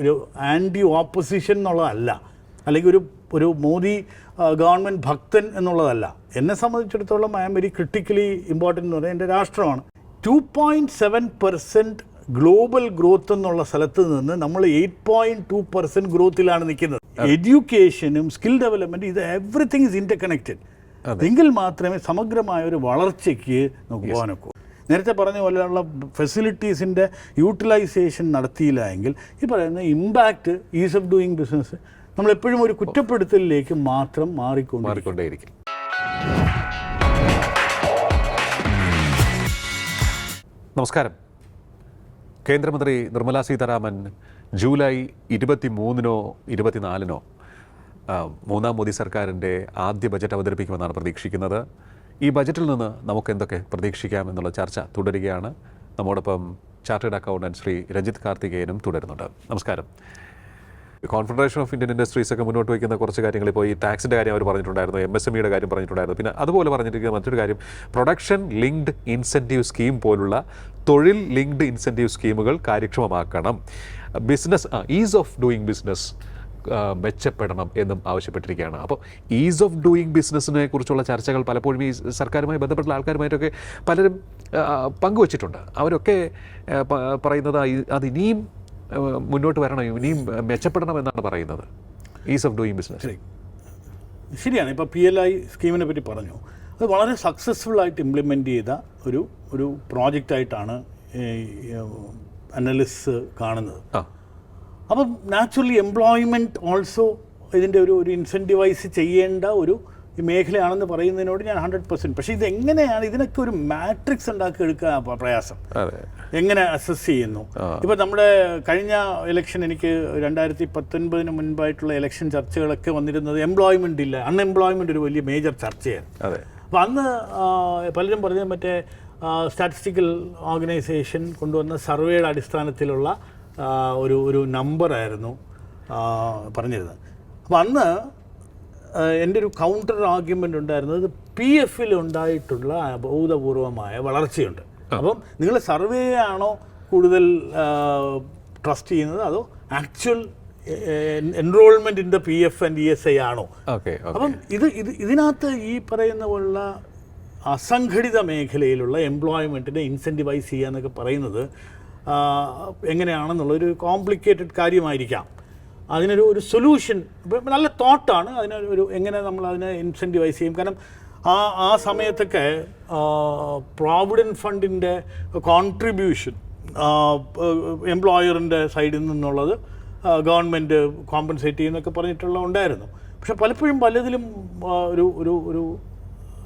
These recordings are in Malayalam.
ഒരു ആന്റി ഓപ്പോസിഷൻ എന്നുള്ളതല്ല. അല്ലെങ്കിൽ ഒരു ഒരു മോദി ഗവൺമെന്റ് ഭക്തൻ എന്നുള്ളതല്ല. എന്നെ സംബന്ധിച്ചിടത്തോളം I am very critically important എന്ന് പറഞ്ഞാൽ എന്റെ രാഷ്ട്രമാണ്. Two point seven percent global growth എന്നുള്ള സ്ഥലത്ത് നിന്ന് നമ്മൾ എയ്റ്റ് പോയിന്റ് ടു പെർസെന്റ് ഗ്രോത്തിലാണ് നിൽക്കുന്നത്. എഡ്യൂക്കേഷനും സ്കിൽ ഡെവലപ്മെന്റ് ഇത് എവറിത്തിങ് ഇസ് ഇന്റർ കണക്റ്റഡ് എങ്കിൽ മാത്രമേ സമഗ്രമായ ഒരു വളർച്ചയ്ക്ക് നമുക്ക് പോകാനൊക്കൂ. നേരത്തെ പറഞ്ഞ പോലെയുള്ള ഫെസിലിറ്റീസിന്റെ യൂട്ടിലൈസേഷൻ നടത്തിയില്ല എങ്കിൽ ഈ പറയുന്ന impact ease of doing business നമ്മളെപ്പോഴും ഒരു കുറ്റപ്പെടുത്തലിലേക്ക് മാത്രം മാറിക്കൊണ്ട് മാറിക്കൊണ്ടേയിരിക്കും. നമസ്കാരം. കേന്ദ്രമന്ത്രി നിർമ്മല സീതാരാമൻ ജൂലൈ ഇരുപത്തി മൂന്നിനോ ഇരുപത്തിനാലിനോ മൂന്നാം മോദി സർക്കാരിന്റെ ആദ്യ ബജറ്റ് അവതരിപ്പിക്കുമെന്നാണ് പ്രതീക്ഷിക്കുന്നത്. ഈ ബജറ്റിൽ നിന്ന് നമുക്ക് എന്തൊക്കെ പ്രതീക്ഷിക്കാം എന്നുള്ള ചർച്ച തുടരുകയാണ്. നമ്മോടൊപ്പം ചാർട്ടേഡ് അക്കൗണ്ടന്റ് ശ്രീ രഞ്ജിത്ത് കാർത്തികേയനും തുടരുന്നുണ്ട്. നമസ്കാരം. കോൺഫെഡറേഷൻ ഓഫ് ഇന്ത്യൻ ഇൻഡസ്ട്രീസ് ഒക്കെ മുന്നോട്ട് വയ്ക്കുന്ന കുറച്ച് കാര്യങ്ങൾ ഇപ്പോൾ ഈ ടാക്സിന്റെ കാര്യം അവർ പറഞ്ഞിട്ടുണ്ടായിരുന്നു എം എസ് എം ഇയുടെ കാര്യം പറഞ്ഞിട്ടുണ്ടായിരുന്നു. പിന്നെ അതുപോലെ പറഞ്ഞിരിക്കുന്ന മറ്റൊരു കാര്യം പ്രൊഡക്ഷൻ ലിങ്ക്ഡ് ഇൻസെന്റീവ് സ്കീം പോലുള്ള തൊഴിൽ ലിങ്ക്ഡ് ഇൻസെന്റീവ് സ്കീമുകൾ കാര്യക്ഷമമാക്കണം. Business ease of doing business മെച്ചപ്പെടണം എന്നും ആവശ്യപ്പെട്ടിരിക്കുകയാണ്. അപ്പോൾ ഈസ് ഓഫ് ഡൂയിങ് ബിസിനസ്സിനെ കുറിച്ചുള്ള ചർച്ചകൾ പലപ്പോഴും ഈ സർക്കാരുമായി ബന്ധപ്പെട്ട ആൾക്കാരുമായിട്ടൊക്കെ പലരും പങ്കുവച്ചിട്ടുണ്ട്. അവരൊക്കെ പറയുന്നത് അത് ഇനിയും മുന്നോട്ട് വരണം ഇനിയും മെച്ചപ്പെടണം എന്നാണ് പറയുന്നത്. ഈസ് ഓഫ് ഡൂയിങ് ബിസിനസ് ശരി. ശരിയാണ്. ഇപ്പോൾ പി എൽ ഐ സ്കീമിനെ പറ്റി പറഞ്ഞു. അത് വളരെ സക്സസ്ഫുൾ ആയിട്ട് ഇംപ്ലിമെന്റ് ചെയ്ത ഒരു ഒരു പ്രോജക്റ്റായിട്ടാണ് അനലിസ്റ്റ് കാണുന്നത്. ആ. അപ്പം നാച്ചുറലി എംപ്ലോയ്മെന്റ് ഓൾസോ ഇതിന്റെ ഒരു ഒരു ഇൻസെന്റീവൈസ് ചെയ്യേണ്ട ഒരു മേഖലയാണെന്ന് പറയുന്നതിനോട് ഞാൻ ഹൺഡ്രഡ് പെർസെന്റ് പക്ഷേ ഇത് എങ്ങനെയാണ് ഇതിനൊക്കെ ഒരു മാട്രിക്സ് ഉണ്ടാക്കി എടുക്കുക പ്രയാസം? എങ്ങനെ അസസ് ചെയ്യുന്നു? ഇപ്പോൾ നമ്മുടെ കഴിഞ്ഞ ഇലക്ഷൻ എനിക്ക് രണ്ടായിരത്തി പത്തൊൻപതിന് മുൻപായിട്ടുള്ള ഇലക്ഷൻ ചർച്ചകളൊക്കെ വന്നിരുന്നത് എംപ്ലോയ്മെന്റ് ഇല്ല. അൺഎംപ്ലോയ്മെന്റ് ഒരു വലിയ മേജർ ചർച്ചയാണ്. അപ്പം അന്ന് പലരും പറഞ്ഞത് മറ്റേ സ്റ്റാറ്റിസ്റ്റിക്കൽ ഓർഗനൈസേഷൻ കൊണ്ടുവന്ന സർവേയുടെ അടിസ്ഥാനത്തിലുള്ള ഒരു ഒരു നമ്പറായിരുന്നു പറഞ്ഞിരുന്നത്. അപ്പം അന്ന് എന്റെ ഒരു കൗണ്ടർ ആർഗ്യുമെന്റ് ഉണ്ടായിരുന്നത് പി എഫിൽ ഉണ്ടായിട്ടുള്ള അബോധപൂർവമായ വളർച്ചയുണ്ട്. അപ്പം നിങ്ങൾ സർവേ ആണോ കൂടുതൽ ട്രസ്റ്റ് ചെയ്യുന്നത്? അതോ actual enrolment in the P F and E S I ആണോ? അപ്പം ഇത് ഇത് ഇതിനകത്ത് ഈ പറയുന്ന പോലുള്ള അസംഘടിത മേഖലയിലുള്ള എംപ്ലോയ്മെന്റിനെ ഇൻസെന്റിവൈസ് ചെയ്യുക എന്നൊക്കെ പറയുന്നത് എങ്ങനെയാണെന്നുള്ളൊരു കോംപ്ലിക്കേറ്റഡ് കാര്യമായിരിക്കാം. അതിനൊരു ഒരു സൊല്യൂഷൻ നല്ല തോട്ടാണ് അതിനൊരു എങ്ങനെ നമ്മൾ അതിനെ ഇൻസെന്റീവൈസ് ചെയ്യും. കാരണം ആ ആ സമയത്തൊക്കെ പ്രോവിഡന്റ് ഫണ്ടിന്റെ കോൺട്രിബ്യൂഷൻ എംപ്ലോയറിന്റെ സൈഡിൽ നിന്നുള്ളത് ഗവൺമെന്റ് കോമ്പൻസേറ്റ് ചെയ്യുന്നൊക്കെ പറഞ്ഞിട്ടുള്ള ഉണ്ടായിരുന്നു. പക്ഷെ പലപ്പോഴും പലതിലും ഒരു ഒരു ഒരു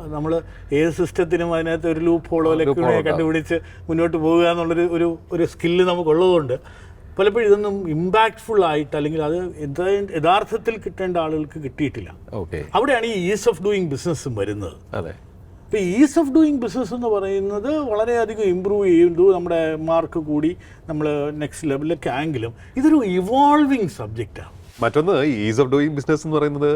നമ്മൾ ഏത് സിസ്റ്റത്തിനും അതിനകത്ത് ഒരു ലൂപ്പ് ഹോളോ ലക്ഷ്മിയെ കണ്ടുപിടിച്ച് മുന്നോട്ട് പോകുക എന്നുള്ളൊരു ഒരു ഒരു സ്കില്ല് നമുക്കുള്ളതുകൊണ്ട് പലപ്പോഴും ഇതൊന്നും ഇമ്പാക്ട്ഫുൾ ആയിട്ട് അല്ലെങ്കിൽ അത് യഥാർത്ഥത്തിൽ കിട്ടേണ്ട ആളുകൾക്ക് കിട്ടിയിട്ടില്ല. ഓക്കെ അവിടെയാണ് ഈ ഈസ് ഓഫ് ഡൂയിങ് ബിസിനസ്സും വരുന്നത്. അതെ. ഇപ്പോൾ ഈസ് ഓഫ് ഡൂയിങ് ബിസിനസ് എന്ന് പറയുന്നത് വളരെയധികം ഇമ്പ്രൂവ് ചെയ്തു നമ്മുടെ മാർക്ക് കൂടി നമ്മൾ നെക്സ്റ്റ് ലെവലിലൊക്കെ ആങ്കിലും ഇതൊരു ഇവോൾവിങ് സബ്ജക്റ്റാണ് മറ്റൊന്ന് ഈസ് ഓഫ് ഡൂയിങ് ബിസിനസ് എന്ന് പറയുന്നത്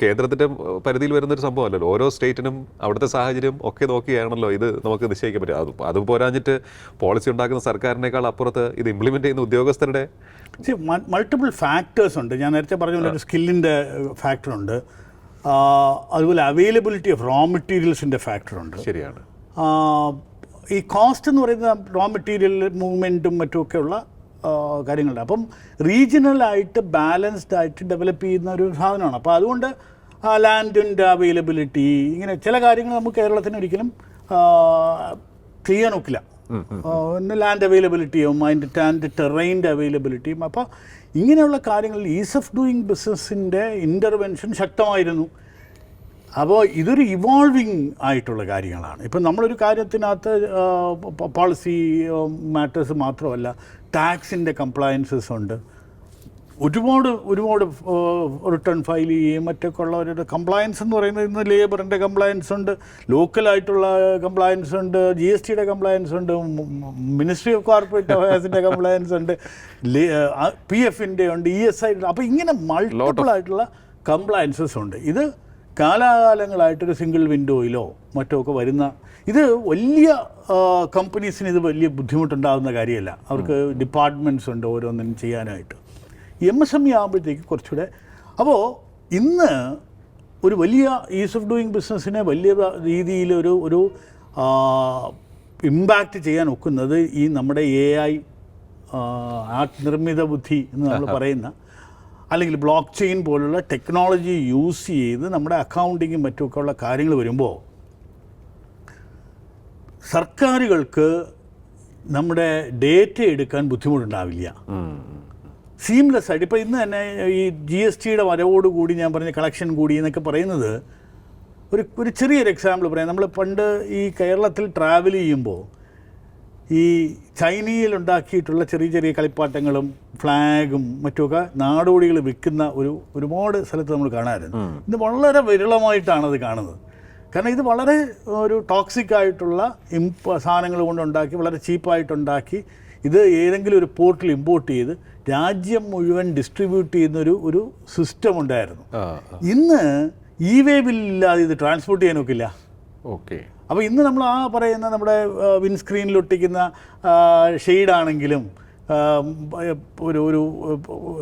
കേന്ദ്രത്തിന്റെ പരിധിയിൽ വരുന്ന ഒരു സംഭവമല്ലല്ലോ. ഓരോ സ്റ്റേറ്റിനും അവിടുത്തെ സാഹചര്യം ഒക്കെ നോക്കിയാണല്ലോ ഇത് നമുക്ക് നിശ്ചയിക്കാൻ പറ്റുക. അത് അത് പോരാഞ്ഞിട്ട് പോളിസി ഉണ്ടാക്കുന്ന സർക്കാരിനേക്കാൾ അപ്പുറത്ത് ഇത് ഇംപ്ലിമെന്റ് ചെയ്യുന്ന ഉദ്യോഗസ്ഥരുടെ മൾട്ടിപ്പിൾ ഫാക്ടേഴ്സ് ഉണ്ട്. ഞാൻ നേരത്തെ പറഞ്ഞ സ്കില്ലിന്റെ ഒരു സ്കില്ലിന്റെ ഫാക്ടറുണ്ട് അതുപോലെ അവൈലബിലിറ്റി ഓഫ് റോ മെറ്റീരിയൽസിന്റെ ഫാക്ടറുണ്ട് ശരിയാണ്. ഈ കോസ്റ്റ് എന്ന് പറയുന്ന റോ മെറ്റീരിയൽ മൂവ്മെന്റും മറ്റുമൊക്കെയുള്ള കാര്യങ്ങളുണ്ട്. അപ്പം റീജിയണലായിട്ട് ബാലൻസ്ഡ് ആയിട്ട് ഡെവലപ്പ് ചെയ്യുന്ന ഒരു സാധനമാണ്. അപ്പോൾ അതുകൊണ്ട് ലാൻഡിന്റെ അവൈലബിലിറ്റി ഇങ്ങനെ ചില കാര്യങ്ങൾ നമുക്ക് കേരളത്തിന് ഒരിക്കലും ചെയ്യാൻ ഒക്കില്ല. ലാൻഡ് അവൈലബിലിറ്റിയും അതിന്റെ ടാൻഡ് ടെറൈന്റെ അവൈലബിലിറ്റിയും അപ്പോൾ ഇങ്ങനെയുള്ള കാര്യങ്ങളിൽ ഈസ് ഓഫ് ഡൂയിങ് ബിസിനസ്സിന്റെ ഇന്റർവെൻഷൻ ശക്തമായിരുന്നു. അപ്പോൾ ഇതൊരു ഇവോൾവിങ് ആയിട്ടുള്ള കാര്യങ്ങളാണ്. ഇപ്പം നമ്മളൊരു കാര്യത്തിനകത്ത് പോളിസി മാറ്റേഴ്സ് മാത്രമല്ല ടാക്സിന്റെ കംപ്ലയൻസസ് ഉണ്ട്. ഒരുപാട് ഒരുപാട് റിട്ടേൺ ഫയൽ ചെയ്യുകയും മറ്റൊക്കെ ഉള്ളവരുടെ കംപ്ലയൻസ് എന്ന് പറയുന്നത് ഇന്ന് ലേബറിന്റെ കംപ്ലയൻസ് ഉണ്ട് ലോക്കലായിട്ടുള്ള കംപ്ലയൻസ് ഉണ്ട് ജി എസ് ടിയുടെ കംപ്ലയൻസ് ഉണ്ട് മിനിസ്ട്രി ഓഫ് കോർപ്പറേറ്റ് അഫയേഴ്സിന്റെ കംപ്ലയൻസ് ഉണ്ട് പി എഫിന്റെ ഉണ്ട് ഇ എസ് ഐ അപ്പോൾ ഇങ്ങനെ മൾട്ടിപ്പിൾ ആയിട്ടുള്ള കംപ്ലയൻസസ് ഉണ്ട്. ഇത് കാലാകാലങ്ങളായിട്ടൊരു സിംഗിൾ വിൻഡോയിലോ മറ്റോ ഒക്കെ വരുന്ന ഇത് വലിയ കമ്പനീസിന് ഇത് വലിയ ബുദ്ധിമുട്ടുണ്ടാകുന്ന കാര്യമല്ല. അവർക്ക് ഡിപ്പാർട്ട്മെന്റ്സ് ഉണ്ട് ഓരോന്നിനും ചെയ്യാനായിട്ട്. എം എസ് എം ഇ ആകുമ്പോഴത്തേക്ക് കുറച്ചുകൂടെ അപ്പോൾ ഇന്ന് ഒരു വലിയ ഈസ് ഓഫ് ഡൂയിങ് ബിസിനസ്സിനെ വലിയ രീതിയിൽ ഒരു ഒരു ഇമ്പാക്റ്റ് ചെയ്യാൻ ഒക്കുന്നത് ഈ നമ്മുടെ എ ഐ നിർമ്മിത ബുദ്ധി എന്ന് നമ്മൾ പറയുന്ന അല്ലെങ്കിൽ ബ്ലോക്ക് ചെയിൻ പോലുള്ള ടെക്നോളജി യൂസ് ചെയ്ത് നമ്മുടെ അക്കൗണ്ടിങ്ങും മറ്റുമൊക്കെ ഉള്ള കാര്യങ്ങൾ വരുമ്പോൾ സർക്കാരുകൾക്ക് നമ്മുടെ ഡേറ്റ എടുക്കാൻ ബുദ്ധിമുട്ടുണ്ടാവില്ല. സീംലെസ് ആയിട്ട് ഇപ്പോൾ ഇന്ന് തന്നെ ഈ ജി എസ് ടിയുടെ വരവോടുകൂടി ഞാൻ പറഞ്ഞ കളക്ഷൻ കൂടി എന്നൊക്കെ പറയുന്നത് ഒരു ഒരു ചെറിയൊരു എക്സാമ്പിൾ പറയാം. നമ്മൾ പണ്ട് ഈ കേരളത്തിൽ ട്രാവൽ ചെയ്യുമ്പോൾ ഈ ചൈനയിൽ ഉണ്ടാക്കിയിട്ടുള്ള ചെറിയ ചെറിയ കളിപ്പാട്ടങ്ങളും ഫ്ലാഗും മറ്റുമൊക്കെ നാടോടികൾ വിൽക്കുന്ന ഒരു ഒരുപാട് സ്ഥലത്ത് നമ്മൾ കാണാറുണ്ട്. ഇത് വളരെ വിരളമായിട്ടാണ് അത് കാണുന്നത്. കാരണം ഇത് വളരെ ഒരു ടോക്സിക് ആയിട്ടുള്ള ഇമ്പ സാധനങ്ങൾ കൊണ്ടുണ്ടാക്കി വളരെ ചീപ്പായിട്ടുണ്ടാക്കി ഇത് ഏതെങ്കിലും ഒരു പോർട്ടിൽ ഇമ്പോർട്ട് ചെയ്ത് രാജ്യം മുഴുവൻ ഡിസ്ട്രിബ്യൂട്ട് ചെയ്യുന്ന ഒരു ഒരു സിസ്റ്റം ഉണ്ടായിരുന്നു ഇന്ന് ഇ വേ ബില്ലില്ലാതെ ഇത് ട്രാൻസ്പോർട്ട് ചെയ്യാനൊക്കില്ല. ഓക്കെ അപ്പോൾ ഇന്ന് നമ്മൾ ആ പറയുന്ന നമ്മുടെ വിൻസ്ക്രീനിൽ ഒട്ടിക്കുന്ന ഷെയ്ഡാണെങ്കിലും ഒരു ഒരു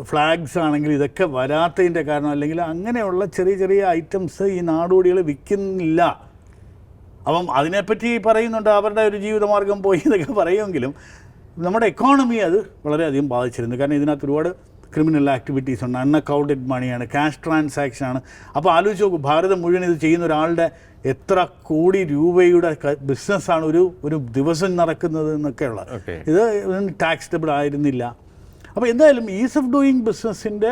ഫ്ലാഗ്സ് ആണെങ്കിലും ഇതൊക്കെ വരാത്തതിന്റെ കാരണം അല്ലെങ്കിൽ അങ്ങനെയുള്ള ചെറിയ ചെറിയ ഐറ്റംസ് ഈ നാടോടികൾ വിൽക്കുന്നില്ല. അപ്പം അതിനെപ്പറ്റി പറയുന്നുണ്ട് അവരുടെ ഒരു ജീവിതമാർഗം പോയി എന്നൊക്കെ പറയുമെങ്കിലും നമ്മുടെ എക്കോണമി അത് വളരെയധികം ബാധിച്ചിരുന്നു. കാരണം ഇതിനകത്ത് ഒരുപാട് ക്രിമിനൽ ആക്ടിവിറ്റീസ് ഉണ്ട്. അൺഅക്കൗണ്ടഡ് മണിയാണ് ക്യാഷ് ട്രാൻസാക്ഷൻ ആണ്. അപ്പോൾ ആലോചിച്ച് നോക്കൂ ഭാരതം മുഴുവൻ ഇത് ചെയ്യുന്ന ഒരാളുടെ എത്ര കോടി രൂപയുടെ ബിസിനസ്സാണ് ഒരു ഒരു ദിവസം നടക്കുന്നത് എന്നൊക്കെയുള്ള. ഇത് ടാക്സബിൾ ആയിരുന്നില്ല. അപ്പോൾ എന്തായാലും ഈസ് ഓഫ് ഡൂയിങ് ബിസിനസ്സിന്റെ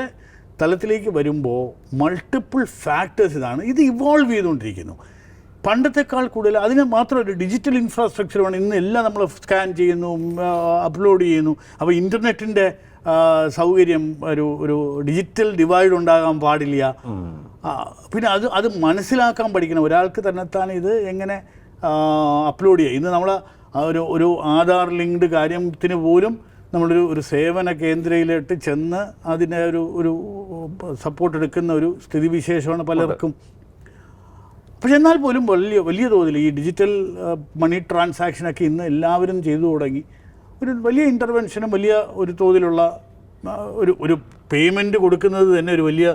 തലത്തിലേക്ക് വരുമ്പോൾ മൾട്ടിപ്പിൾ ഫാക്ടേഴ്സ് ഇതാണ് ഇത് ഇവോൾവ് ചെയ്തുകൊണ്ടിരിക്കുന്നു. പണ്ടത്തെക്കാൾ കൂടുതൽ അതിന് ഒരു ഡിജിറ്റൽ ഇൻഫ്രാസ്ട്രക്ചർ വേണം ഇന്ന് എല്ലാം നമ്മൾ സ്കാൻ ചെയ്യുന്നു അപ്ലോഡ് ചെയ്യുന്നു. അപ്പോൾ ഇന്റർനെറ്റിന്റെ സൗകര്യം ഒരു ഒരു ഡിജിറ്റൽ ഡിവൈഡ് ഉണ്ടാകാൻ പാടില്ല. പിന്നെ അത് അത് മനസ്സിലാക്കാൻ പഠിക്കണം. ഒരാൾക്ക് തന്നെത്താൻ ഇത് എങ്ങനെ അപ്ലോഡ് ചെയ്യുക ഇന്ന് നമ്മൾ ഒരു ഒരു ആധാർ ലിങ്ക്ഡ് കാര്യത്തിന് പോലും നമ്മളൊരു ഒരു സേവന കേന്ദ്രയിലിട്ട് ചെന്ന് അതിനെ ഒരു ഒരു സപ്പോർട്ട് എടുക്കുന്ന ഒരു സ്ഥിതിവിശേഷമാണ് പലർക്കും. പക്ഷെ എന്നാൽ പോലും വലിയ വലിയ തോതിൽ ഈ ഡിജിറ്റൽ മണി ട്രാൻസാക്ഷനൊക്കെ ഇന്ന് എല്ലാവരും ചെയ്തു തുടങ്ങി. ഒരു വലിയ ഇന്റർവെൻഷനും വലിയ ഒരു തോതിലുള്ള ഒരു ഒരു പേയ്മെന്റ് കൊടുക്കുന്നത് തന്നെ ഒരു വലിയ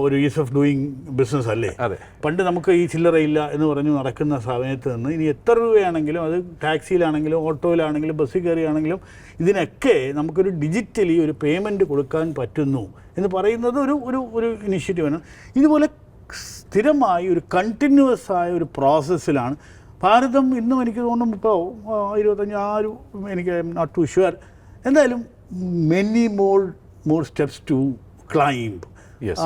ഒരു ഈസ് ഓഫ് ഡൂയിങ് ബിസിനസ് അല്ലേ? അതെ. പണ്ട് നമുക്ക് ഈ ചില്ലറ ഇല്ല എന്ന് പറഞ്ഞ് നടക്കുന്ന സമയത്ത് നിന്ന് ഇനി എത്ര രൂപയാണെങ്കിലും അത് ടാക്സിയിലാണെങ്കിലും ഓട്ടോയിലാണെങ്കിലും ബസ്സിൽ കയറിയാണെങ്കിലും ഇതിനൊക്കെ നമുക്കൊരു ഡിജിറ്റലി ഒരു പേയ്മെന്റ് കൊടുക്കാൻ പറ്റുന്നു എന്ന് പറയുന്നത് ഒരു ഒരു ഒരു ഇനിഷ്യേറ്റീവാണ് ഇതുപോലെ സ്ഥിരമായി ഒരു കണ്ടിന്യൂസ് ആയ ഒരു പ്രോസസ്സിലാണ് ഭാരതം ഇന്നും എനിക്ക് തോന്നുന്നു ഇപ്പോൾ ഇരുപത്തഞ്ച് ആ ഒരു എനിക്ക് നോട്ട് ടു ഷുവർ എന്തായാലും many more more steps to climb.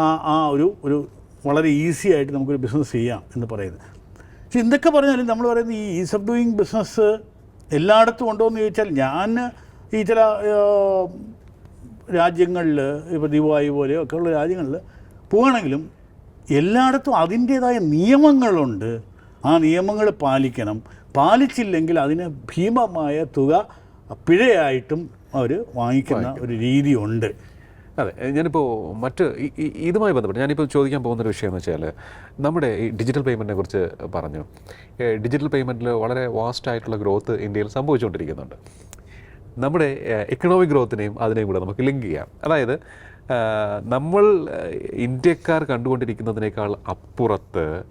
ആ ആ ഒരു ഒരു വളരെ ഈസി ആയിട്ട് നമുക്കൊരു ബിസിനസ് ചെയ്യാം എന്ന് പറയുന്നത്. പക്ഷെ എന്തൊക്കെ പറഞ്ഞാലും നമ്മൾ പറയുന്നത് ഈ ഈസ് ഓഫ് ഡൂയിങ് ബിസിനസ് എല്ലായിടത്തും ഉണ്ടോ എന്ന് ചോദിച്ചാൽ ഞാൻ ഈ ചില രാജ്യങ്ങളിൽ ഇപ്പോൾ ദുബായ് പോലെയോ ഒക്കെ ഉള്ള രാജ്യങ്ങളിൽ പോവുകയാണെങ്കിലും എല്ലായിടത്തും അതിന്റേതായ നിയമങ്ങളുണ്ട്. ആ നിയമങ്ങൾ പാലിക്കണം. പാലിച്ചില്ലെങ്കിൽ അതിന് ഭീമമായ തുക പിഴയായിട്ടും അവർ വാങ്ങിക്കുന്ന ഒരു രീതിയുണ്ട്. അതെ ഞാനിപ്പോൾ മറ്റ് ഇതുമായി ബന്ധപ്പെട്ട് ഞാനിപ്പോൾ ചോദിക്കാൻ പോകുന്ന ഒരു വിഷയം എന്ന് വെച്ചാൽ നമ്മുടെ ഈ ഡിജിറ്റൽ പേയ്മെന്റിനെ കുറിച്ച് പറഞ്ഞു. ഡിജിറ്റൽ പേയ്മെന്റിൽ വളരെ വാസ്റ്റ് ആയിട്ടുള്ള ഗ്രോത്ത് ഇന്ത്യയിൽ സംഭവിച്ചുകൊണ്ടിരിക്കുന്നുണ്ട്. നമ്മുടെ എക്കണോമിക് ഗ്രോത്തിനെയും അതിനെയും കൂടെ നമുക്ക് ലിങ്ക് ചെയ്യാം. അതായത് നമ്മൾ ഇന്ത്യക്കാർ കണ്ടുകൊണ്ടിരിക്കുന്നതിനേക്കാൾ അപ്പുറത്ത്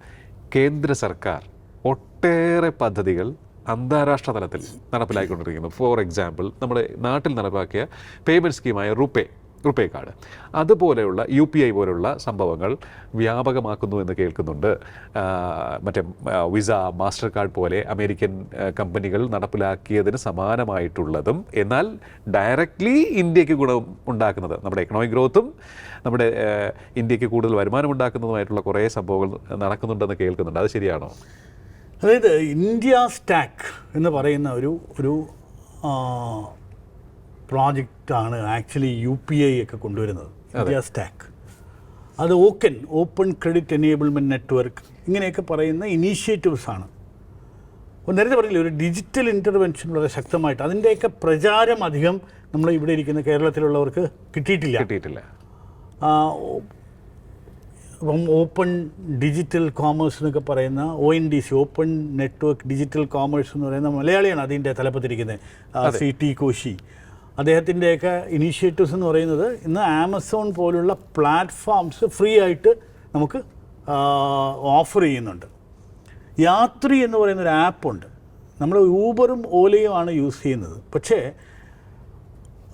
കേന്ദ്ര സർക്കാർ ഒട്ടേറെ പദ്ധതികൾ അന്താരാഷ്ട്ര തലത്തിൽ നടപ്പിലാക്കിക്കൊണ്ടിരിക്കുന്നു. ഫോർ എക്സാമ്പിൾ നമ്മുടെ നാട്ടിൽ നടപ്പാക്കിയ പേയ്മെന്റ് സ്കീമായ റുപേ റുപേ കാർഡ് അതുപോലെയുള്ള യു പി ഐ പോലുള്ള സംഭവങ്ങൾ വ്യാപകമാക്കുന്നു എന്ന് കേൾക്കുന്നുണ്ട്. മറ്റേ വിസ മാസ്റ്റർ കാർഡ് പോലെ അമേരിക്കൻ കമ്പനികൾ നടപ്പിലാക്കിയതിന് സമാനമായിട്ടുള്ളതും എന്നാൽ ഡയറക്റ്റ്ലി ഇന്ത്യയ്ക്ക് ഗുണം ഉണ്ടാക്കുന്നത് നമ്മുടെ എക്കണോമിക് ഗ്രോത്തും നമ്മുടെ ഇന്ത്യയ്ക്ക് കൂടുതൽ വരുമാനം ഉണ്ടാക്കുന്നതുമായിട്ടുള്ള കുറേ സംഭവങ്ങൾ നടക്കുന്നുണ്ടെന്ന് കേൾക്കുന്നുണ്ട്. അത് ശരിയാണോ? അതായത് ഇന്ത്യ സ്റ്റാക്ക് എന്ന് പറയുന്ന ഒരു ഒരു പ്രോജക്റ്റാണ് ആക്ച്വലി യു പി ഐ ഒക്കെ കൊണ്ടുവരുന്നത്. India stack. അത് OCEN open credit enablement network ഇങ്ങനെയൊക്കെ പറയുന്ന ഇനീഷ്യേറ്റീവ്സ് ആണ് അപ്പോൾ നേരത്തെ പറയില്ലേ ഒരു ഡിജിറ്റൽ ഇന്റർവെൻഷൻ വളരെ ശക്തമായിട്ട് അതിന്റെയൊക്കെ പ്രചാരം അധികം നമ്മൾ ഇവിടെ ഇരിക്കുന്ന കേരളത്തിലുള്ളവർക്ക് കിട്ടിയിട്ടില്ല. കിട്ടിയിട്ടില്ല. ഇപ്പം ഓപ്പൺ ഡിജിറ്റൽ കോമേഴ്സ് എന്നൊക്കെ പറയുന്ന O N D C open network digital commerce എന്ന് പറയുന്ന മലയാളിയാണ് അതിന്റെ തലപ്പത്തിരിക്കുന്നത്. C T Koshy. അദ്ദേഹത്തിന്റെയൊക്കെ ഇനീഷ്യേറ്റീവ്സ് എന്ന് പറയുന്നത് ഇന്ന് ആമസോൺ പോലുള്ള പ്ലാറ്റ്ഫോംസ് ഫ്രീ ആയിട്ട് നമുക്ക് ഓഫർ ചെയ്യുന്നുണ്ട്. യാത്രി എന്ന് പറയുന്ന ഒരു ആപ്പുണ്ട് നമ്മൾ ഊബറും ഓലയുമാണ് യൂസ് ചെയ്യുന്നത്. പക്ഷേ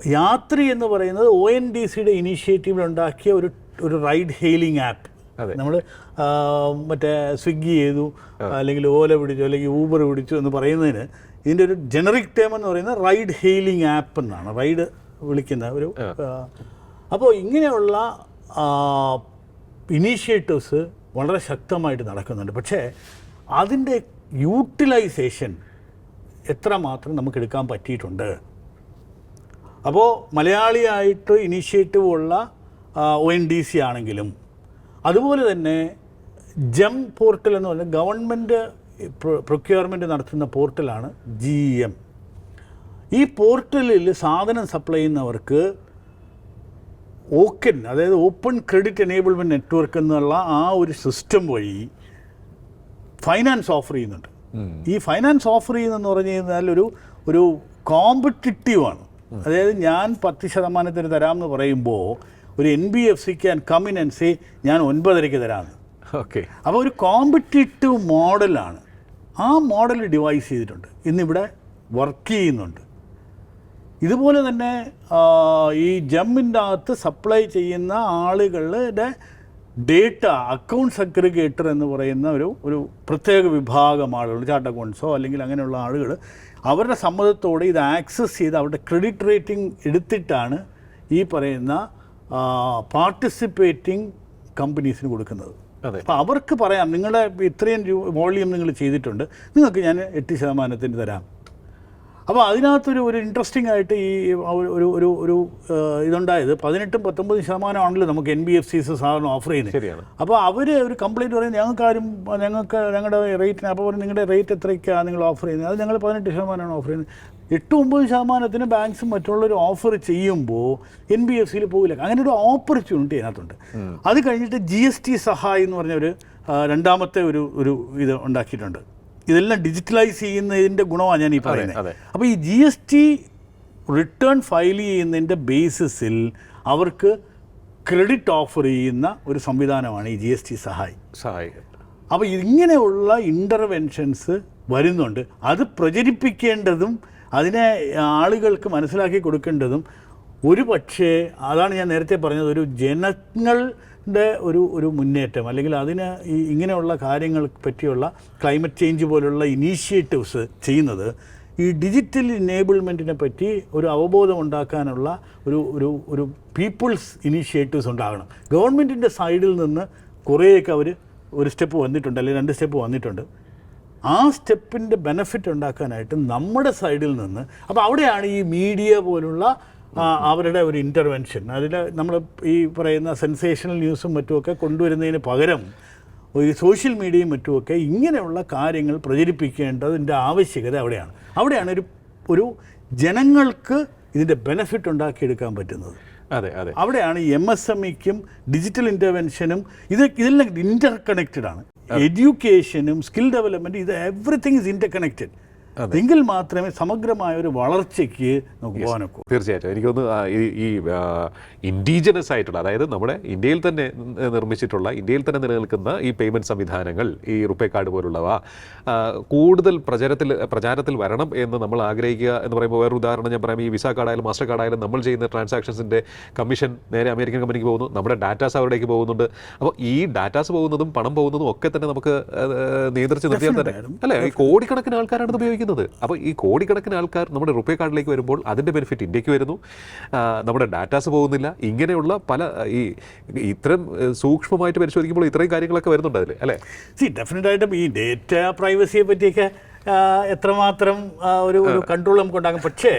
യാത്രി എന്ന് പറയുന്നത് ഒ എൻ ഡി സിയുടെ ഇനീഷ്യേറ്റീവിൽ ഉണ്ടാക്കിയ ഒരു ഒരു റൈഡ് ഹെയിലിംഗ് ആപ്പ്. നമ്മൾ മറ്റേ സ്വിഗ്ഗി ചെയ്തു അല്ലെങ്കിൽ ഓല പിടിച്ചു അല്ലെങ്കിൽ ഊബർ പിടിച്ചു എന്ന് പറയുന്നതിന് ഇതിന്റെ ഒരു ജനറിക് ടേം എന്ന് പറയുന്നത് റൈഡ് ഹെയിലിംഗ് ആപ്പ് എന്നാണ്. റൈഡ് വിളിക്കുന്ന ഒരു അപ്പോൾ ഇങ്ങനെയുള്ള ഇനീഷ്യേറ്റീവ്സ് വളരെ ശക്തമായിട്ട് നടക്കുന്നുണ്ട്. പക്ഷേ അതിന്റെ യൂട്ടിലൈസേഷൻ എത്രമാത്രം നമുക്ക് എടുക്കാൻ പറ്റിയിട്ടുണ്ട്? അപ്പോൾ മലയാളിയായിട്ട് ഇനീഷ്യേറ്റീവ് ഉള്ള ഒ എൻ ഡി സി ആണെങ്കിലും അതുപോലെ തന്നെ ജം പോർട്ടൽ എന്ന് പറഞ്ഞാൽ ഗവൺമെന്റ് പ്രൊക്യൂർമെന്റ് നടത്തുന്ന പോർട്ടലാണ് ജി എം ഈ പോർട്ടലിൽ സാധനം സപ്ലൈ ചെയ്യുന്നവർക്ക് ഓക്കൻ അതായത് ഓപ്പൺ ക്രെഡിറ്റ് എനേബിൾമെന്റ് നെറ്റ്വർക്ക് എന്നുള്ള ആ ഒരു സിസ്റ്റം വഴി ഫൈനാൻസ് ഓഫർ ചെയ്യുന്നുണ്ട്. ഈ ഫൈനാൻസ് ഓഫർ ചെയ്യുന്നതെന്ന് പറഞ്ഞു കഴിഞ്ഞാൽ ഒരു ഒരു കോമ്പറ്റിറ്റീവാണ് അതായത് ഞാൻ പത്ത് ശതമാനത്തിന് തരാമെന്ന് പറയുമ്പോൾ ഒരു എൻ ബി എഫ് സിക്ക് and come in and say ഞാൻ ഒൻപതരയ്ക്ക് തരാമെന്ന് ഓക്കെ അപ്പോൾ ഒരു കോമ്പറ്റേറ്റീവ് മോഡലാണ് ആ മോഡൽ ഡിവൈസ് ചെയ്തിട്ടുണ്ട്. ഇന്നിവിടെ വർക്ക് ചെയ്യുന്നുണ്ട്. ഇതുപോലെ തന്നെ ഈ ജമ്മിന്റെ അകത്ത് സപ്ലൈ ചെയ്യുന്ന ആളുകളുടെ ഡേറ്റ അക്കൗണ്ട്സ് അഗ്രിഗേറ്റർ എന്ന് പറയുന്ന ഒരു ഒരു പ്രത്യേക വിഭാഗം ആളുകൾ ചാർട്ട് അക്കൗണ്ട്സോ അല്ലെങ്കിൽ അങ്ങനെയുള്ള ആളുകൾ അവരുടെ സമ്മതത്തോടെ ഇത് ആക്സസ് ചെയ്ത് അവരുടെ ക്രെഡിറ്റ് റേറ്റിംഗ് എടുത്തിട്ടാണ് ഈ പറയുന്ന പാർട്ടിസിപ്പേറ്റിംഗ് കമ്പനീസിന് കൊടുക്കുന്നത്. അപ്പോൾ അവർക്ക് പറയാം നിങ്ങളുടെ ഇത്രയും വോളിയം നിങ്ങൾ ചെയ്തിട്ടുണ്ട് നിങ്ങൾക്ക് ഞാൻ എട്ട് ശതമാനത്തിന് തരാം. അപ്പോൾ അതിനകത്തൊരു ഒരു ഇൻട്രസ്റ്റിംഗ് ആയിട്ട് ഈ ഒരു ഒരു ഒരു ഇതുണ്ടായത് പതിനെട്ടും പത്തൊമ്പതും ശതമാനമാണല്ലോ നമുക്ക് എൻ ബി എഫ് സിസ് സാധനം ഓഫർ ചെയ്യുന്നത് ശരിയാണ്. അപ്പോൾ അവർ ഒരു കംപ്ലയിന്റ് പറയും ഞങ്ങൾക്ക് ആരും ഞങ്ങൾക്ക് ഞങ്ങളുടെ റേറ്റിന് അപ്പോൾ നിങ്ങളുടെ റേറ്റ് എത്രയ്ക്കാണ് നിങ്ങൾ ഓഫർ ചെയ്യുന്നത്? അത് ഞങ്ങൾ പതിനെട്ട് ശതമാനമാണ് ഓഫർ ചെയ്യുന്നത്. എട്ട് ഒമ്പത് ശതമാനത്തിന് ബാങ്ക്സും മറ്റുള്ളവർ ഓഫർ ചെയ്യുമ്പോൾ എൻ ബി എഫ് സിയിൽ പോകില്ല അങ്ങനെ ഒരു ഓപ്പർച്യൂണിറ്റി അതിനകത്തുണ്ട്. അത് കഴിഞ്ഞിട്ട് ജി എസ് ടി സഹായ് എന്ന് പറഞ്ഞ ഒരു രണ്ടാമത്തെ ഒരു ഒരു ഇത് ഉണ്ടാക്കിയിട്ടുണ്ട്. ഇതെല്ലാം ഡിജിറ്റലൈസ് ചെയ്യുന്നതിന്റെ ഗുണമാണ് ഞാൻ ഈ പറയുന്നത് അപ്പോൾ ഈ G S T return file ചെയ്യുന്നതിന്റെ ബേസിസിൽ അവർക്ക് ക്രെഡിറ്റ് ഓഫർ ചെയ്യുന്ന ഒരു സംവിധാനമാണ് ഈ ജി എസ് ടി സഹായി. സഹായ്. അപ്പോൾ ഇങ്ങനെയുള്ള ഇന്റർവെൻഷൻസ് വരുന്നുണ്ട്. അത് പ്രചരിപ്പിക്കേണ്ടതും അതിനെ ആളുകൾക്ക് മനസ്സിലാക്കി കൊടുക്കേണ്ടതും ഒരു പക്ഷേ അതാണ് ഞാൻ നേരത്തെ പറഞ്ഞത് ഒരു ജനങ്ങളുടെ ഒരു ഒരു മുന്നേറ്റം അല്ലെങ്കിൽ അതിന് ഈ ഇങ്ങനെയുള്ള കാര്യങ്ങൾ പറ്റിയുള്ള ക്ലൈമറ്റ് ചേഞ്ച് പോലുള്ള ഇനീഷ്യേറ്റീവ്സ് ചെയ്യുന്നത് ഈ ഡിജിറ്റൽ ഇനേബിൾമെന്റിനെ പറ്റി ഒരു അവബോധം ഉണ്ടാക്കാനുള്ള ഒരു ഒരു ഒരു പീപ്പിൾസ് ഇനീഷ്യേറ്റീവ്സ് ഉണ്ടാകണം. ഗവൺമെന്റിന്റെ സൈഡിൽ നിന്ന് കുറേയൊക്കെ അവർ ഒരു സ്റ്റെപ്പ് വന്നിട്ടുണ്ട് അല്ലെങ്കിൽ രണ്ട് സ്റ്റെപ്പ് വന്നിട്ടുണ്ട്. ആ സ്റ്റെപ്പിന്റെ ബെനഫിറ്റ് ഉണ്ടാക്കാനായിട്ട് നമ്മുടെ സൈഡിൽ നിന്ന് അപ്പോൾ അവിടെയാണ് ഈ മീഡിയ പോലുള്ള അവരുടെ ഒരു ഇന്റർവെൻഷൻ അതിൽ നമ്മൾ ഈ പറയുന്ന സെൻസേഷണൽ ന്യൂസും മറ്റുമൊക്കെ കൊണ്ടുവരുന്നതിന് പകരം ഈ സോഷ്യൽ മീഡിയയും മറ്റുമൊക്കെ ഇങ്ങനെയുള്ള കാര്യങ്ങൾ പ്രചരിപ്പിക്കേണ്ടതിന്റെ ആവശ്യകത അവിടെയാണ്. അവിടെയാണ് ഒരു ഒരു ജനങ്ങൾക്ക് ഇതിന്റെ ബെനഫിറ്റ് ഉണ്ടാക്കിയെടുക്കാൻ പറ്റുന്നത്. അതെ അതെ. അവിടെയാണ് എം എസ് എം ഇക്കും ഡിജിറ്റൽ ഇന്റർവെൻഷനും ഇത് ഇതെല്ലാം ഇന്റർ കണക്റ്റഡ് ആണ്. സ്കിൽ ഡെവലപ്മെന്റ് ഇത് എവറിത്തിങ് ഇസ് ഇന്റർ കണക്റ്റഡ് എങ്കിൽ മാത്രമേ സമഗ്രമായ ഒരു വളർച്ചയ്ക്ക് നമുക്ക് പോകാനൊക്കൂ. തീർച്ചയായിട്ടും. എനിക്കൊന്ന് ഈ ഇൻഡീജിനസ് ആയിട്ടുള്ള അതായത് നമ്മുടെ ഇന്ത്യയിൽ തന്നെ നിർമ്മിച്ചിട്ടുള്ള ഇന്ത്യയിൽ തന്നെ നിലനിൽക്കുന്ന ഈ പേയ്മെന്റ് സംവിധാനങ്ങൾ ഈ റുപ്പേ കാർഡ് പോലുള്ളവ കൂടുതൽ പ്രചാരത്തിൽ പ്രചാരത്തിൽ വരണം എന്ന് നമ്മൾ ആഗ്രഹിക്കുക എന്ന് പറയുമ്പോൾ വേറെ ഉദാഹരണം ഞാൻ പറയാം. ഈ വിസ കാർഡായാലും മാസ്റ്റർ കാർഡായാലും നമ്മൾ ചെയ്യുന്ന ട്രാൻസാക്ഷൻസിന്റെ കമ്മീഷൻ നേരെ അമേരിക്കൻ കമ്പനിക്ക് പോകുന്നു. നമ്മുടെ ഡാറ്റാസ് അവരുടേക്ക് പോകുന്നുണ്ട്. അപ്പോൾ ഈ ഡാറ്റാസ് പോകുന്നതും പണം പോകുന്നതും ഒക്കെ തന്നെ നമുക്ക് നിയന്ത്രിച്ച് നിർത്തിയാൽ തന്നെ. അല്ലേ? ഈ കോടിക്കണക്കിന് ആൾക്കാരാണ് ഇത് ഉപയോഗിക്കുന്നത് അപ്പോൾ ഈ കോടിക്കണക്കിന് ആൾക്കാർ നമ്മുടെ റുപ്പേ കാർഡിലേക്ക് വരുമ്പോൾ അതിന്റെ ബെനിഫിറ്റ് ഇന്ത്യയ്ക്ക് വരുന്നു. നമ്മുടെ ഡാറ്റാസ് പോകുന്നില്ല. ഇങ്ങനെയുള്ള പല ഈ ഇത്തരം സൂക്ഷ്മമായിട്ട് പരിശോധിക്കുമ്പോൾ ഇത്രയും കാര്യങ്ങളൊക്കെ വരുന്നുണ്ട് അതിൽ അല്ലേ? സി ഡെഫിനറ്റായിട്ടും ഈ ഡേറ്റ പ്രൈവസിയെ പറ്റിയൊക്കെ എത്രമാത്രം ഒരു ഒരു കൺട്രോൾ നമുക്ക് ഉണ്ടാകും പക്ഷേ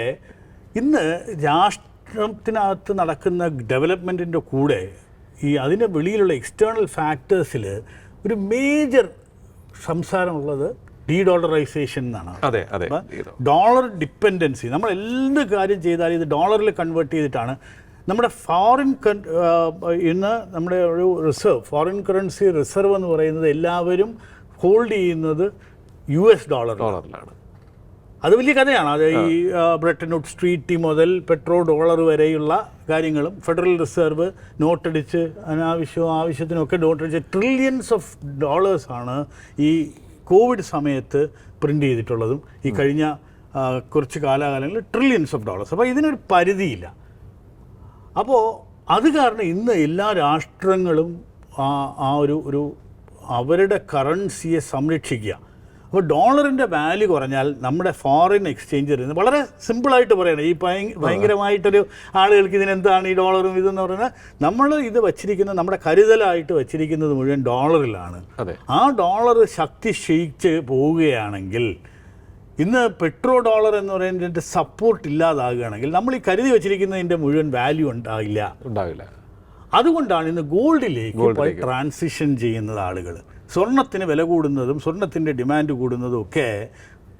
ഇന്ന് രാഷ്ട്രത്തിനകത്ത് നടക്കുന്ന ഡെവലപ്മെന്റിന്റെ കൂടെ ഈ അതിന്റെ വെളിയിലുള്ള എക്സ്റ്റേണൽ ഫാക്ടേഴ്സിൽ ഒരു മേജർ സംസാരമുള്ളത് ഡീ ഡോളറൈസേഷൻ എന്നാണ്. അതെ അതെ. ഡോളർ ഡിപ്പെൻഡൻസി നമ്മൾ എന്ത് കാര്യം ചെയ്താലും ഇത് ഡോളറിൽ കൺവേർട്ട് ചെയ്തിട്ടാണ്. നമ്മുടെ ഫോറിൻ ഇന്ന് നമ്മുടെ ഒരു റിസർവ് ഫോറിൻ കറൻസി റിസർവ് എന്ന് പറയുന്നത് എല്ലാവരും ഹോൾഡ് ചെയ്യുന്നത് യു എസ് ഡോളർ ഡോളറിലാണ് അത് വലിയ കഥയാണ്. അത് ഈ ബ്രിട്ടൻ വുഡ് സ്ട്രീറ്റ് മുതൽ പെട്രോ ഡോളർ വരെയുള്ള കാര്യങ്ങളും ഫെഡറൽ റിസർവ് നോട്ടടിച്ച് അനാവശ്യവും ആവശ്യത്തിനൊക്കെ നോട്ടടിച്ച് ട്രില്യൻസ് ഓഫ് ഡോളേഴ്സാണ് ആണ് ഈ കോവിഡ് സമയത്ത് പ്രിന്റ് ചെയ്തിട്ടുള്ളതും ഈ കഴിഞ്ഞ കുറച്ച് കാലാകാലങ്ങളിൽ ട്രില്യൻസ് ഓഫ് ഡോളേഴ്സ് അപ്പോൾ ഇതിനൊരു പരിധിയില്ല. അപ്പോൾ അത് കാരണം ഇന്ന് എല്ലാ രാഷ്ട്രങ്ങളും ആ ആ ഒരു ഒരു അവരുടെ കറൻസിയെ സംരക്ഷിക്കുക. അപ്പോൾ ഡോളറിന്റെ വാല്യൂ കുറഞ്ഞാൽ നമ്മുടെ ഫോറിൻ എക്സ്ചേഞ്ച് റേറ്റ് വളരെ സിമ്പിളായിട്ട് പറയണം. ഈ ഭയ- ഭയങ്കരമായിട്ടൊരു ആളുകൾക്ക് ഇതിനെന്താണ് ഈ ഡോളറും ഇതെന്ന് പറഞ്ഞാൽ നമ്മൾ ഇത് വച്ചിരിക്കുന്ന നമ്മുടെ കരുതലായിട്ട് വച്ചിരിക്കുന്നത് മുഴുവൻ ഡോളറിലാണ്. ആ ഡോളർ ശക്തി ക്ഷയിച്ച് പോവുകയാണെങ്കിൽ ഇന്ന് പെട്രോ ഡോളർ എന്ന് പറയുന്നതിന്റെ സപ്പോർട്ട് ഇല്ലാതാകുകയാണെങ്കിൽ നമ്മൾ ഈ കരുതി വെച്ചിരിക്കുന്നതിന്റെ മുഴുവൻ വാല്യൂ ഉണ്ടാകില്ല ഉണ്ടാവില്ല. അതുകൊണ്ടാണ് ഇന്ന് ഗോൾഡിലേക്ക്. ട്രാൻസിഷൻ ചെയ്യുന്നത് ആളുകൾ. സ്വർണത്തിന് വില കൂടുന്നതും സ്വർണത്തിന്റെ ഡിമാൻഡ് കൂടുന്നതും ഒക്കെ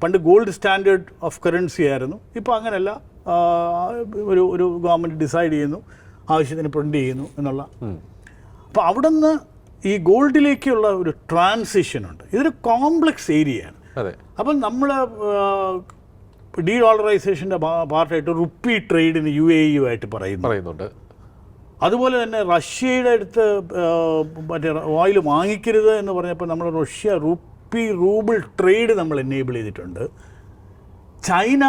പണ്ട് ഗോൾഡ് സ്റ്റാൻഡേർഡ് ഓഫ് കറൻസി ആയിരുന്നു. ഇപ്പോൾ അങ്ങനെയല്ല. ഒരു ഒരു ഗവൺമെന്റ് ഡിസൈഡ് ചെയ്യുന്നു ആവശ്യത്തിന് പ്രിന്റ് ചെയ്യുന്നു എന്നുള്ള. അപ്പോൾ അവിടെ നിന്ന് ഈ ഗോൾഡിലേക്കുള്ള ഒരു ട്രാൻസിഷൻ ഉണ്ട്. ഇതൊരു കോംപ്ലക്സ് ഏരിയയാണ് അപ്പം നമ്മൾ ഡീ ഡോളറൈസേഷന്റെ പാർട്ടായിട്ട് റുപ്പി ട്രേഡിന് യു എ യുമായിട്ട് പറയുന്നു. പറയുന്നുണ്ട്. അതുപോലെ തന്നെ റഷ്യയുടെ അടുത്ത് മറ്റേ ഓയിൽ വാങ്ങിക്കരുത് എന്ന് പറഞ്ഞപ്പോൾ നമ്മൾ റഷ്യ റുപ്പി റൂബിൾ ട്രേഡ് നമ്മൾ എനേബിൾ ചെയ്തിട്ടുണ്ട്. ചൈന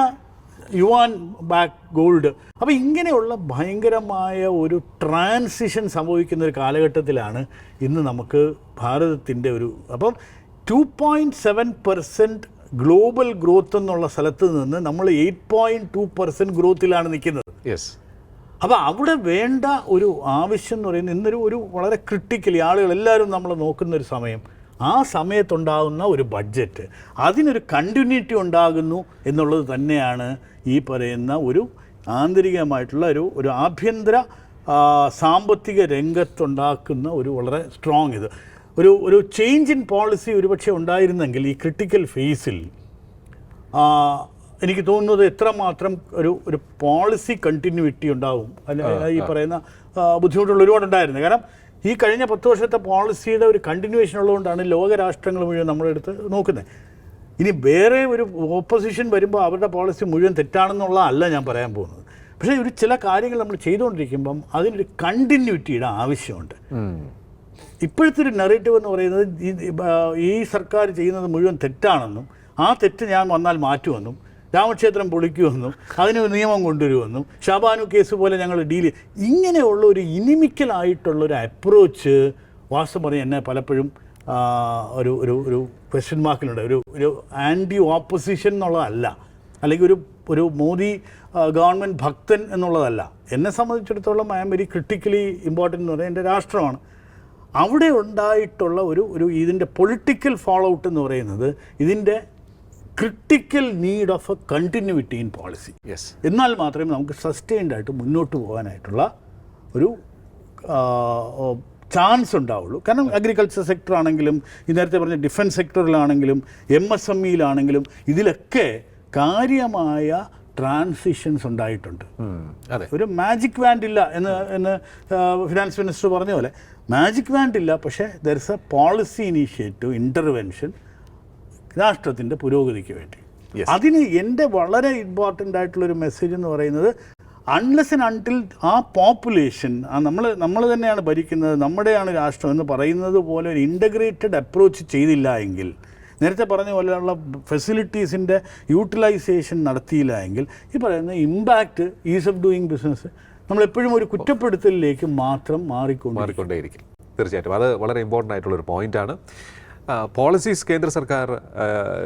യുവാൻ ബാക്ക് ഗോൾഡ് അപ്പോൾ ഇങ്ങനെയുള്ള ഭയങ്കരമായ ഒരു ട്രാൻസിഷൻ സംഭവിക്കുന്ന ഒരു കാലഘട്ടത്തിലാണ് ഇന്ന് നമുക്ക് ഭാരതത്തിന്റെ ഒരു അപ്പം two point seven percent global growth എന്നുള്ള സ്ഥലത്ത് നിന്ന് നമ്മൾ എയ്റ്റ് പോയിന്റ് ടു പെർസെന്റ് ഗ്രോത്തിലാണ് നിൽക്കുന്നത്. യെസ് അപ്പോൾ അവിടെ വേണ്ട ഒരു ആവശ്യം എന്ന് പറയുന്നത് ഇന്നൊരു ഒരു വളരെ ക്രിട്ടിക്കലി ആളുകൾ എല്ലാവരും നമ്മൾ നോക്കുന്ന ഒരു സമയം. ആ സമയത്തുണ്ടാകുന്ന ഒരു ബഡ്ജറ്റ് അതിനൊരു കണ്ടിന്യൂറ്റി ഉണ്ടാകുന്നു എന്നുള്ളത് തന്നെയാണ് ഈ പറയുന്ന ഒരു ആന്തരികമായിട്ടുള്ള ഒരു ഒരു ആഭ്യന്തര സാമ്പത്തിക രംഗത്തുണ്ടാക്കുന്ന ഒരു വളരെ സ്ട്രോങ് ഇത്. ഒരു ഒരു ചേഞ്ച് ഇൻ പോളിസി ഒരുപക്ഷെ ഉണ്ടായിരുന്നെങ്കിൽ ഈ ക്രിട്ടിക്കൽ ഫേസിൽ എനിക്ക് തോന്നുന്നത് എത്രമാത്രം ഒരു ഒരു പോളിസി കണ്ടിന്യൂറ്റി ഉണ്ടാവും. അല്ലെങ്കിൽ ഈ പറയുന്ന ബുദ്ധിമുട്ടുള്ള ഒരുപാടുണ്ടായിരുന്നു. കാരണം ഈ കഴിഞ്ഞ പത്ത് വർഷത്തെ പോളിസിയുടെ ഒരു കണ്ടിന്യൂവേഷൻ ഉള്ളതുകൊണ്ടാണ് ലോകരാഷ്ട്രങ്ങൾ മുഴുവൻ നമ്മുടെ അടുത്ത് നോക്കുന്നത്. ഇനി വേറെ ഒരു ഓപ്പോസിഷൻ വരുമ്പോൾ അവരുടെ പോളിസി മുഴുവൻ തെറ്റാണെന്നുള്ള അല്ല ഞാൻ പറയാൻ പോകുന്നത്. പക്ഷേ ഒരു ചില കാര്യങ്ങൾ നമ്മൾ ചെയ്തുകൊണ്ടിരിക്കുമ്പം അതിനൊരു കണ്ടിന്യൂറ്റിയുടെ ആവശ്യമുണ്ട്. ഇപ്പോഴത്തെ ഒരു നെറേറ്റീവ് എന്ന് പറയുന്നത് ഈ- ഈ സർക്കാർ ചെയ്യുന്നത് മുഴുവൻ തെറ്റാണെന്നും ആ തെറ്റ് ഞാൻ വന്നാൽ മാറ്റുമെന്നും രാമക്ഷേത്രം പൊളിക്കുമെന്നും അതിന് നിയമം കൊണ്ടുവരുമെന്നും ഷാബാനു കേസ് പോലെ ഞങ്ങൾ ഡീൽ ഇങ്ങനെയുള്ള ഒരു ഇനിമിക്കലായിട്ടുള്ള ഒരു അപ്രോച്ച് വാസ്തവം പറഞ്ഞ് എന്നെ പലപ്പോഴും ഒരു ഒരു ഒരു ക്വസ്റ്റ്യൻ മാർക്കിലുണ്ട് ഒരു ഒരു ആന്റി ഓപ്പോസിഷൻ എന്നുള്ളതല്ല. അല്ലെങ്കിൽ ഒരു ഒരു മോദി ഗവൺമെന്റ് ഭക്തൻ എന്നുള്ളതല്ല. എന്നെ സംബന്ധിച്ചിടത്തോളം I am very critically important എന്ന് പറയുന്നത് എന്റെ രാഷ്ട്രമാണ്. അവിടെ ഉണ്ടായിട്ടുള്ള ഒരു ഒരു ഇതിന്റെ പൊളിറ്റിക്കൽ ഫോളോ ഔട്ട് എന്ന് പറയുന്നത് ഇതിന്റെ critical need of a continuity in policy yes എന്നാൽ മാത്രമേ നമുക്ക് സസ്റ്റെയിൻഡ് ആയിട്ട് മുന്നോട്ട് പോകാനായിട്ടുള്ള ഒരു ചാൻസ് ഉണ്ടാവുള്ളൂ. കാരണം അഗ്രികൾച്ചർ സെക്ടർ ആണെങ്കിലും ഈ നേരത്തെ പറഞ്ഞ ഡിഫൻസ് സെക്ടറിലാണെങ്കിലും എം എസ് എം ഇയിലാണെങ്കിലും ഇതിലൊക്കെ കാര്യമായ ട്രാൻസിഷൻസ് ഉണ്ടായിട്ടുണ്ട്. അതെ. ഒരു മാജിക് വാൻഡ് ഇല്ല എന്ന് എന്ന് ഫിനാൻസ് മിനിസ്റ്റർ പറഞ്ഞ പോലെ. മാജിക് വാൻഡ് ഇല്ല പക്ഷേ there is a policy initiative intervention രാഷ്ട്രത്തിന്റെ പുരോഗതിക്ക് വേണ്ടി. അതിന് എന്റെ വളരെ ഇമ്പോർട്ടന്റ് ആയിട്ടുള്ളൊരു മെസ്സേജ് എന്ന് പറയുന്നത് അൺലെസ് ആൻഡ് അൺടിൽ ആ പോപ്പുലേഷൻ ആ നമ്മൾ നമ്മൾ തന്നെയാണ് ഭരിക്കുന്നത് നമ്മുടെയാണ് രാഷ്ട്രം എന്ന് പറയുന്നത് പോലെ ഒരു ഇന്റഗ്രേറ്റഡ് അപ്രോച്ച് ചെയ്തില്ല എങ്കിൽ നേരത്തെ പറഞ്ഞ പോലെയുള്ള ഫെസിലിറ്റീസിന്റെ യൂട്ടിലൈസേഷൻ നടത്തിയില്ല എങ്കിൽ ഈ പറയുന്ന impact ease of doing business നമ്മളെപ്പോഴും ഒരു കുറ്റപ്പെടുത്തലിലേക്ക് മാത്രം മാറിക്കൊണ്ട് മാറിക്കൊണ്ടേയിരിക്കും. തീർച്ചയായിട്ടും. അത് വളരെ ഇമ്പോർട്ടന്റ് ആയിട്ടുള്ളൊരു പോയിന്റാണ് പോളിസീസ് കേന്ദ്ര സർക്കാർ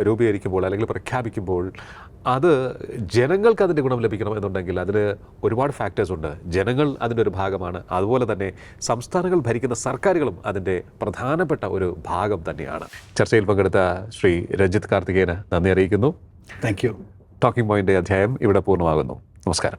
രൂപീകരിക്കുമ്പോൾ അല്ലെങ്കിൽ പ്രഖ്യാപിക്കുമ്പോൾ അത് ജനങ്ങൾക്ക് അതിന്റെ ഗുണം ലഭിക്കണം എന്നുണ്ടെങ്കിൽ അതിന് ഒരുപാട് ഫാക്ടേഴ്സ് ഉണ്ട്. ജനങ്ങൾ അതിന്റെ ഒരു ഭാഗമാണ്. അതുപോലെ തന്നെ സംസ്ഥാനങ്ങൾ ഭരിക്കുന്ന സർക്കാരുകളും അതിന്റെ പ്രധാനപ്പെട്ട ഒരു ഭാഗം തന്നെയാണ്. ചർച്ചയിൽ പങ്കെടുത്ത ശ്രീ രഞ്ജിത്ത് കാർത്തികേയന് നന്ദി അറിയിക്കുന്നു. താങ്ക് യു ടോക്കിംഗ് പോയിന്റ് അധ്യായം ഇവിടെ പൂർണമാകുന്നു. നമസ്കാരം.